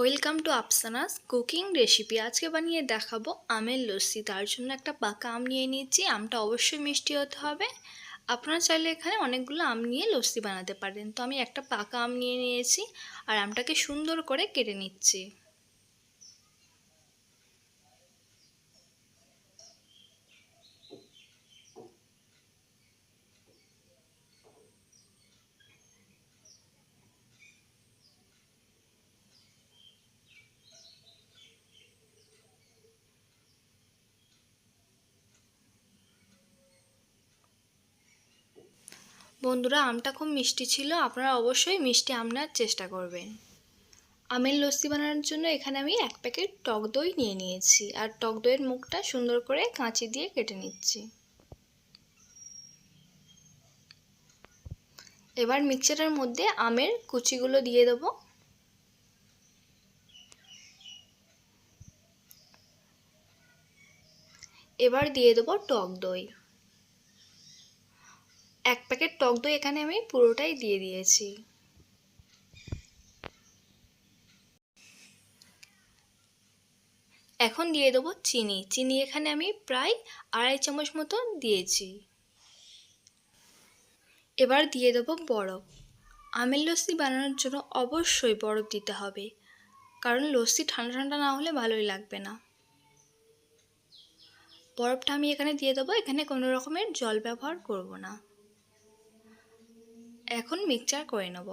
Welcome to Apsana's cooking recipe. আজকে বানিয়ে দেখাবো আমের লস্যি। তার জন্য একটা পাকা আম নিয়ে নিচ্ছি আমটা অবশ্যই মিষ্টি হতে হবে। আপনারা চাইলে এখানে অনেকগুলো আম নিয়ে লস্যি বানাতে পারেন। তো আমি একটা পাকা আম নিয়ে নিয়েছি আর আমটাকে সুন্দর করে কেটে নিচ্ছি। বন্ধুরা, আমটা খুব মিষ্টি ছিল। আপনারা অবশ্যই মিষ্টি আমনার চেষ্টা করবেন। আমের লস্যি বানানোর জন্য এখানে আমি এক প্যাকেট টক দই নিয়ে নিয়েছি। আর টক দইয়ের মুখটা সুন্দর করে কাঁচি দিয়ে কেটে নিচ্ছি। এবার মিক্সচারের মধ্যে আমের কুচিগুলো দিয়ে দেবো। এবার দিয়ে দেবো টক দই। এক প্যাকেট টক দই এখানে আমি পুরোটাই দিয়ে দিয়েছি। এখন দিয়ে দেবো চিনি। চিনি এখানে আমি প্রায় আড়াই চামচ মতো দিয়েছি। এবার দিয়ে দেবো বরফ। আমের লস্যি বানানোর জন্য অবশ্যই বরফ দিতে হবে, কারণ লস্যি ঠান্ডা ঠান্ডা না হলে ভালোই লাগবে না। বরফটা আমি এখানে দিয়ে দেবো। এখানে কোনো রকমের জল ব্যবহার করব না। এখন মিক্সচার করে নেব।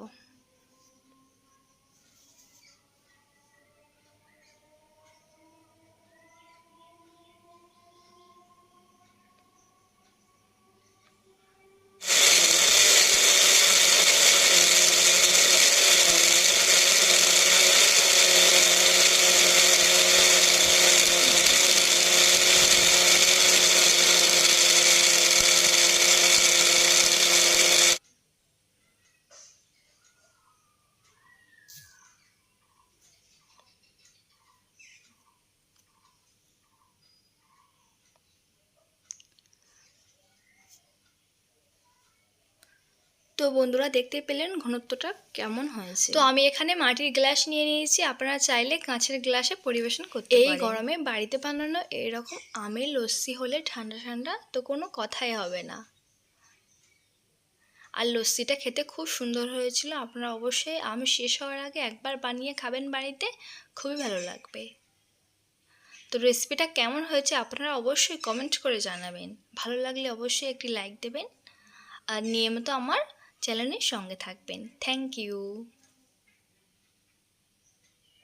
তো বন্ধুরা দেখতে পেলেন ঘনত্বটা কেমন হয়েছে। তো আমি এখানে মাটির গ্লাস নিয়ে নিয়েছি আপনারা চাইলে কাঁচের গ্লাসে পরিবেশন করতে এই গরমে বাড়িতে বানানো এরকম আমের লস্যি হলে ঠান্ডা ঠান্ডা তো কোনো কথাই হবে না। আর লস্যিটা খেতে খুব সুন্দর হয়েছিল আপনারা অবশ্যই আমি শেষ হওয়ার আগে একবার বানিয়ে খাবেন বাড়িতে খুবই ভালো লাগবে। তো রেসিপিটা কেমন হয়েছে আপনারা অবশ্যই কমেন্ট করে জানাবেন। ভালো লাগলে অবশ্যই একটি লাইক দেবেন। আর নিয়মিত আমার চ্যানেলের সঙ্গে থাকবেন। Thank you